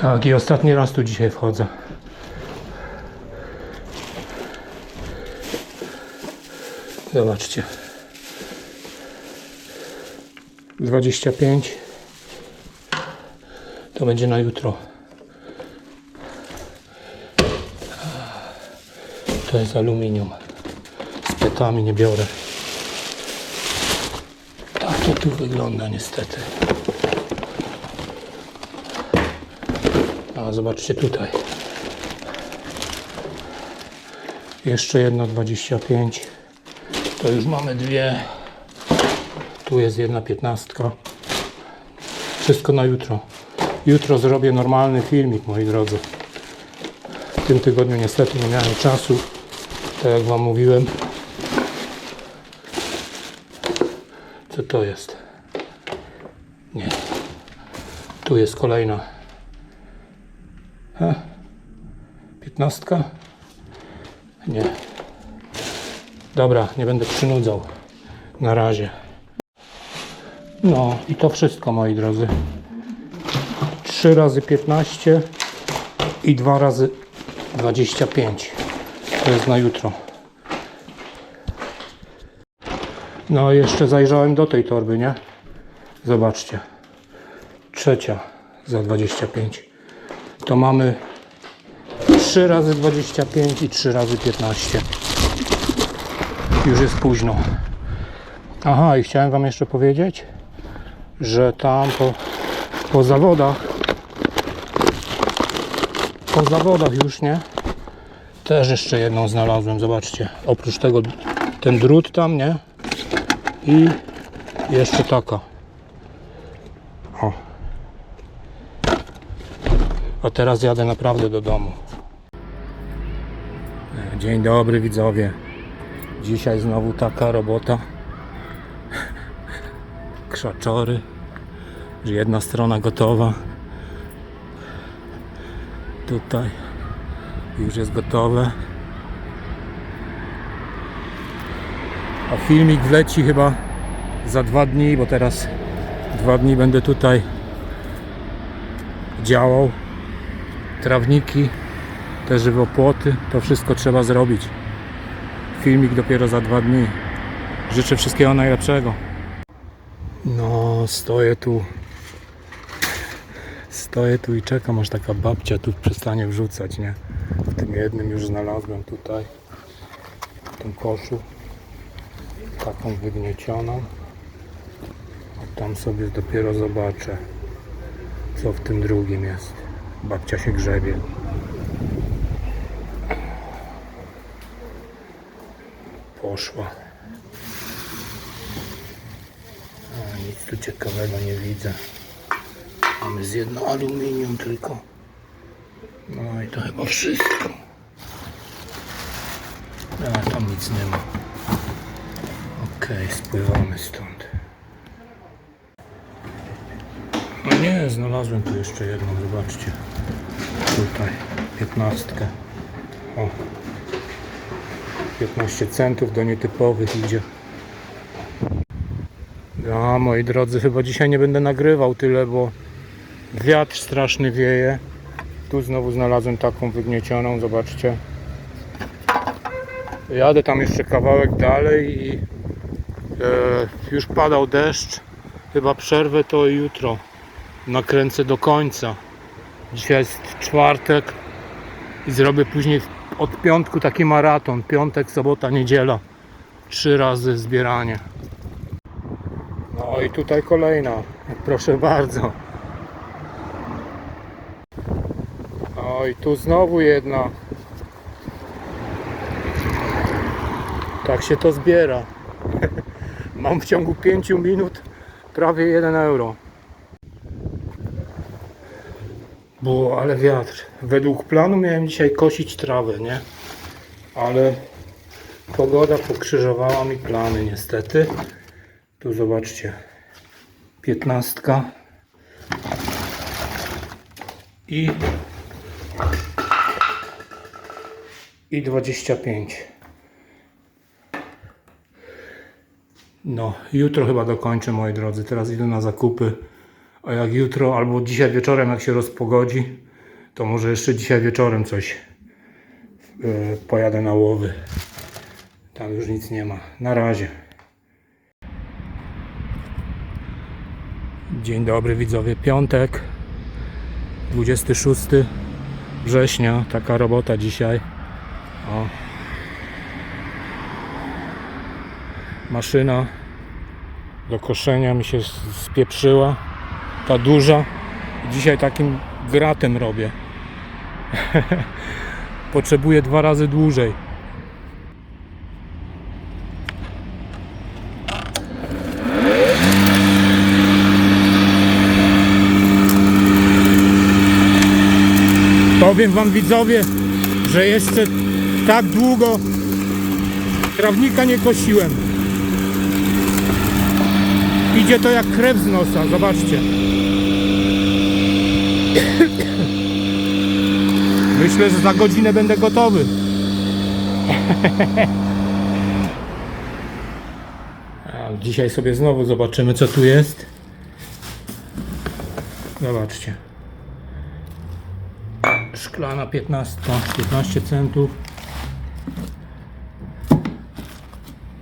Tak, i ostatni raz tu dzisiaj wchodzę. Zobaczcie. 25. To będzie na jutro. To jest aluminium. Z petami nie biorę. Tak to tu wygląda niestety. A zobaczcie tutaj. Jeszcze jedno 25. To już mamy dwie. Tu jest jedna piętnastka. Wszystko na jutro. Jutro zrobię normalny filmik, moi drodzy. W tym tygodniu niestety nie miałem czasu. Tak jak Wam mówiłem. Co to jest? Nie. Tu jest kolejna. Piętnastka? Nie. Dobra, nie będę przynudzał. Na razie. No i to wszystko, moi drodzy. 3 razy 15 i 2 razy 25. To jest na jutro. No jeszcze zajrzałem do tej torby, nie? Zobaczcie. Trzecia za 25. To mamy 3 razy 25 i 3 razy 15. Już jest późno. Aha, i chciałem Wam jeszcze powiedzieć, że tam po, po zawodach, po zawodach już nie, też jeszcze jedną znalazłem, zobaczcie. Oprócz tego ten drut tam, nie? I jeszcze taka. A teraz jadę naprawdę do domu. Dzień dobry widzowie. Dzisiaj znowu taka robota. Krzaczory. Że Jedna strona gotowa. Tutaj już jest gotowe. A filmik wleci chyba za dwa dni, bo teraz dwa dni będę tutaj działał. Trawniki, te żywopłoty, to wszystko trzeba zrobić. Filmik dopiero za dwa dni. Życzę wszystkiego najlepszego. No, stoję tu. Stoję tu i czekam, aż taka babcia tu przestanie wrzucać, nie? W tym jednym już znalazłem tutaj, w tym koszu, taką wygniecioną. A tam sobie dopiero zobaczę, co w tym drugim jest. Babcia się grzebie. Poszła. A, nic tu ciekawego nie widzę. Mamy z jedno aluminium tylko. No i to chyba wszystko. A tam nic nie ma. Okej, spływamy stąd. No nie, znalazłem tu jeszcze jedną, zobaczcie. Tutaj, piętnastkę. O. 15 centów do nietypowych idzie. Ja, moi drodzy, chyba dzisiaj nie będę nagrywał tyle, bo wiatr straszny wieje. Tu znowu znalazłem taką wygniecioną, zobaczcie. Jadę tam jeszcze kawałek dalej i e, już padał deszcz. Chyba przerwę to jutro. Nakręcę do końca. Dzisiaj jest czwartek i zrobię później od piątku taki maraton. Piątek, sobota, niedziela. Trzy razy zbieranie. No i tutaj kolejna. Proszę bardzo. No i tu znowu jedna. Tak się to zbiera. Mam w ciągu 5 minut prawie 1 euro. Było, ale wiatr. Według planu miałem dzisiaj kosić trawę, nie? Ale pogoda pokrzyżowała mi plany niestety. Tu zobaczcie. Piętnastka. I i 25. No, jutro chyba dokończę, moi drodzy. Teraz idę na zakupy, A jak jutro albo dzisiaj wieczorem, jak się rozpogodzi, to może jeszcze dzisiaj wieczorem coś yy, pojadę na łowy. Tam już nic nie ma. Na razie. Dzień dobry widzowie. Piątek, 26 września. Taka robota dzisiaj. O. Maszyna do koszenia mi się spieprzyła. Ta duża. Dzisiaj takim gratem robię. Potrzebuję dwa razy dłużej. Powiem wam widzowie, że jeszcze tak długo trawnika nie kosiłem. Idzie to jak krew z nosa, zobaczcie. Myślę, że za godzinę będę gotowy. Dzisiaj sobie znowu zobaczymy co tu jest. Zobaczcie. Szklana 15, 15 centów.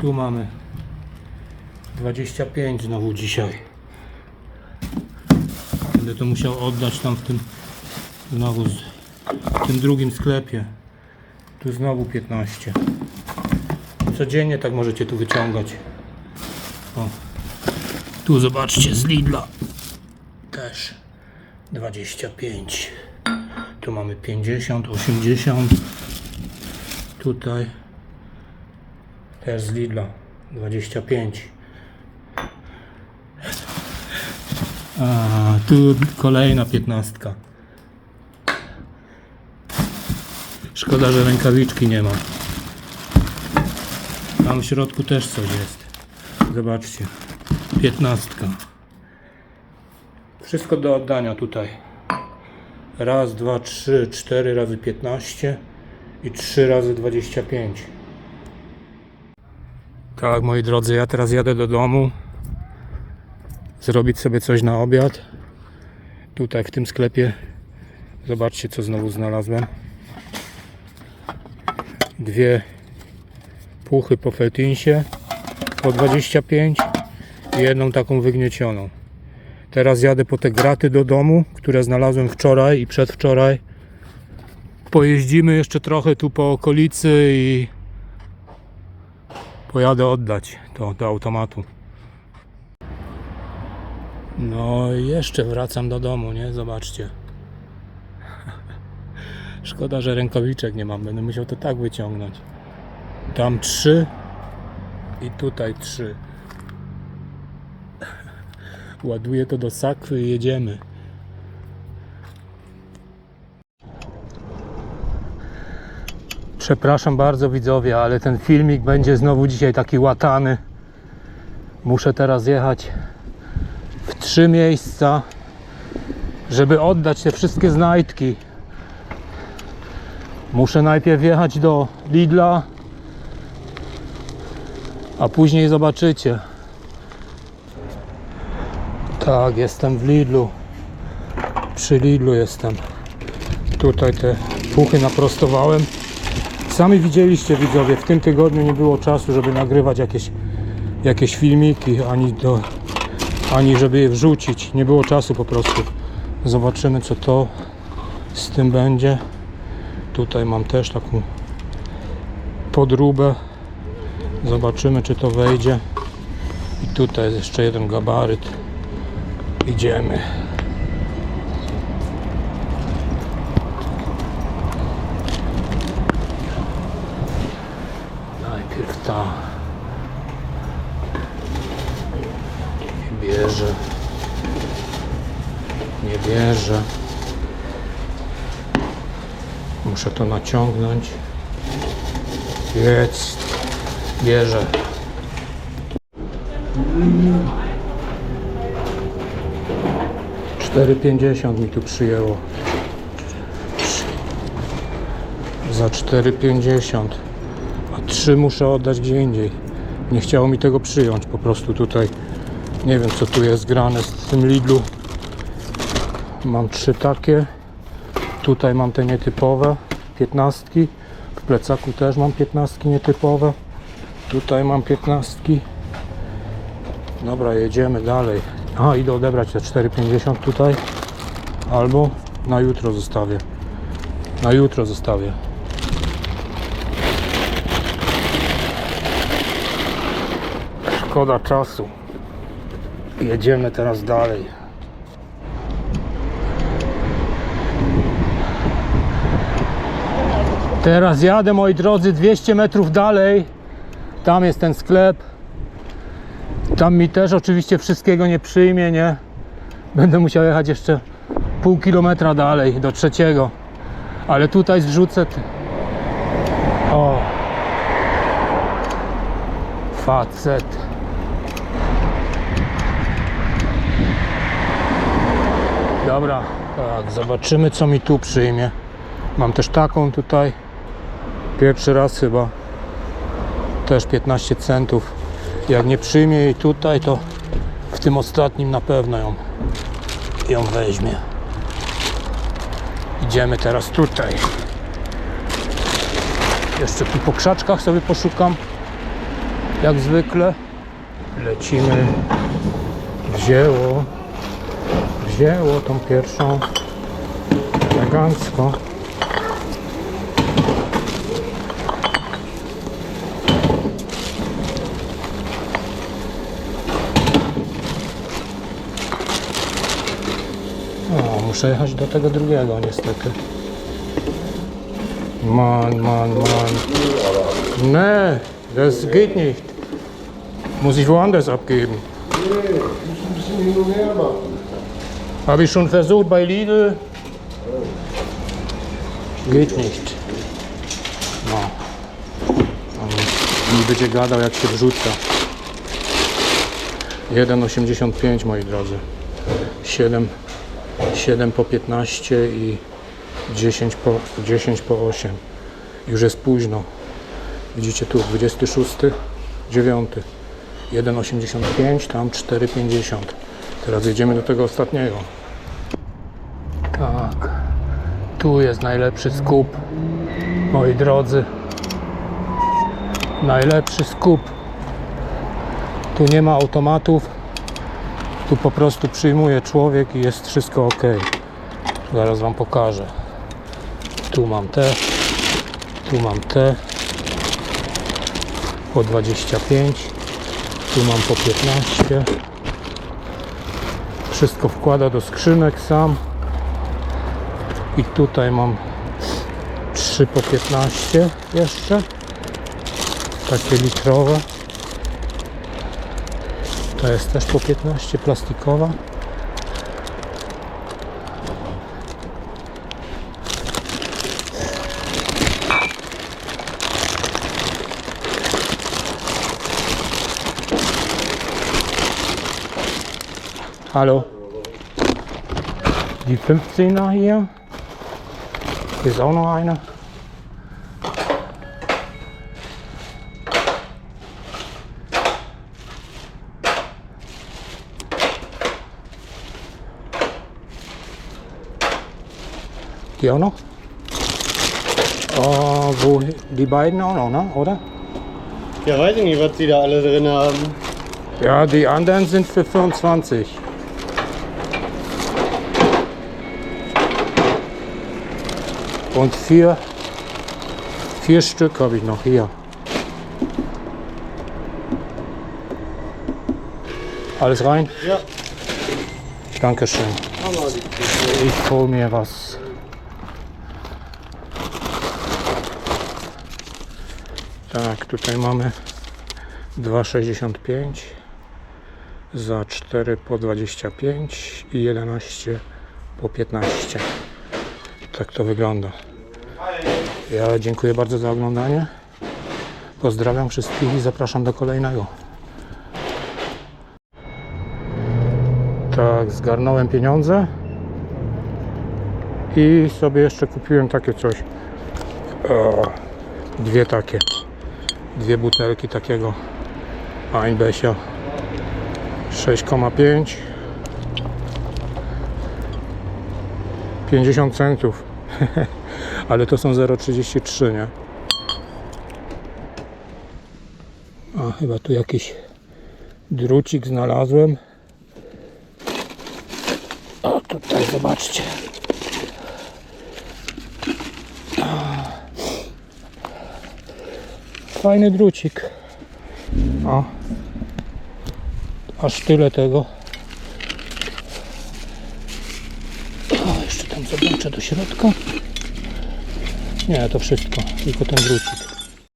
Tu mamy 25 znowu dzisiaj. Będę to musiał oddać tam w tym znowu w tym drugim sklepie. Tu znowu 15. Codziennie tak możecie tu wyciągać. O. Tu zobaczcie z Lidla. Też 25. Tu mamy 50, 80. Tutaj też z Lidla 25. A tu kolejna piętnastka. Szkoda, że rękawiczki nie ma. Tam w środku też coś jest. Zobaczcie. Piętnastka. Wszystko do oddania tutaj. Raz, dwa, trzy, cztery razy 15 i trzy razy 25. Tak, moi drodzy, ja teraz jadę do domu. Zrobić sobie coś na obiad. Tutaj w tym sklepie. Zobaczcie, co znowu znalazłem. Dwie puchy po fetinsie po 25 i jedną taką wygniecioną. Teraz jadę po te graty do domu, które znalazłem wczoraj i przedwczoraj. Pojeździmy jeszcze trochę tu po okolicy i pojadę oddać to do automatu. No i jeszcze wracam do domu, nie? Zobaczcie. Szkoda, że rękawiczek nie mam. Będę musiał to tak wyciągnąć. Tam trzy i tutaj trzy. Ładuję to do sakwy i jedziemy. Przepraszam bardzo widzowie, ale ten filmik będzie znowu dzisiaj taki łatany. Muszę teraz jechać w trzy miejsca, żeby oddać te wszystkie znajdki. Muszę najpierw jechać do Lidla, a później zobaczycie. Tak, jestem w Lidlu. Przy Lidlu jestem. Tutaj te puchy naprostowałem. Sami widzieliście widzowie, w tym tygodniu nie było czasu, żeby nagrywać jakieś, jakieś filmiki, ani, do, ani żeby je wrzucić. Nie było czasu po prostu. Zobaczymy co to z tym będzie. Tutaj mam też taką podróbę. Zobaczymy czy to wejdzie. I tutaj jest jeszcze jeden gabaryt. Idziemy. Najpierw ta nie bierze. Nie bierze. Muszę to naciągnąć. Jest. Bierze. Cztery pięćdziesiąt mi tu przyjęło. Za 4,50 a 3 muszę oddać gdzie indziej nie chciało mi tego przyjąć po prostu tutaj nie wiem co tu jest grane z tym Lidlu Mam trzy takie. Tutaj mam te nietypowe, piętnastki. W plecaku też mam piętnastki nietypowe. Tutaj mam piętnastki. Dobra, jedziemy dalej. Aha, idę odebrać te 4,50 tutaj. Albo na jutro zostawię. Na jutro zostawię. Szkoda czasu. Jedziemy teraz dalej. Teraz jadę, moi drodzy, 200 metrów dalej. Tam jest ten sklep. Tam mi też oczywiście wszystkiego nie przyjmie, nie? Będę musiał jechać jeszcze pół kilometra dalej, do trzeciego. Ale tutaj zrzucę... O! Facet. Dobra, tak, zobaczymy co mi tu przyjmie. Mam też taką tutaj. Pierwszy raz chyba. Też 15 centów. Jak nie przyjmie jej tutaj, to w tym ostatnim na pewno ją, ją weźmie. Idziemy teraz tutaj. Jeszcze tu po krzaczkach sobie poszukam. Jak zwykle. Lecimy. Wzięło. Wzięło tą pierwszą. Elegancko. O, muszę jechać do tego drugiego niestety. Mann, Mann, Mann. Nee, das geht nicht. Muss ich woanders abgeben. Habe ich schon versucht bei Lidl. Geht nicht. No. On mi będzie gadał jak się wrzuca. 1,85 moi drodzy. 7, 7 po 15 i 10 po, 10 po 8. Już jest późno. Widzicie tu 26, 9. 1,85, tam 4,50. Teraz jedziemy do tego ostatniego. Tak. Tu jest najlepszy skup. Moi drodzy. Najlepszy skup. Tu nie ma automatów. Tu po prostu przyjmuje człowiek i jest wszystko ok. Zaraz Wam pokażę. Tu mam te. Tu mam te. Po 25. Tu mam po 15. Wszystko wkłada do skrzynek sam. I tutaj mam 3 po 15 jeszcze. Takie litrowe. To jest też po 15 plastikowa. Hallo. Die 15er hier. Hier ist auch noch eine. Die auch noch? Oh, wo, die beiden auch noch, ne? oder? Ja, weiß ich nicht, was die da alle drin haben. Ja, die anderen sind für 25. Und vier, vier Stück habe ich noch hier. Alles rein? Ja, Dankeschön. Ich hol mir was. Tak, tutaj mamy 2,65 za 4 po 25 i 11 po 15. Tak to wygląda. Ja dziękuję bardzo za oglądanie. Pozdrawiam wszystkich i zapraszam do kolejnego. Tak, zgarnąłem pieniądze i sobie jeszcze kupiłem takie coś. O, dwie takie. Dwie butelki takiego Einbesia 6,5 50 centów. Ale to są 0,33, nie? A chyba tu jakiś drucik znalazłem. O, tutaj zobaczcie. Fajny drucik. O. Aż tyle tego. O, jeszcze tam zobaczę do środka. Nie, to wszystko, tylko ten drucik.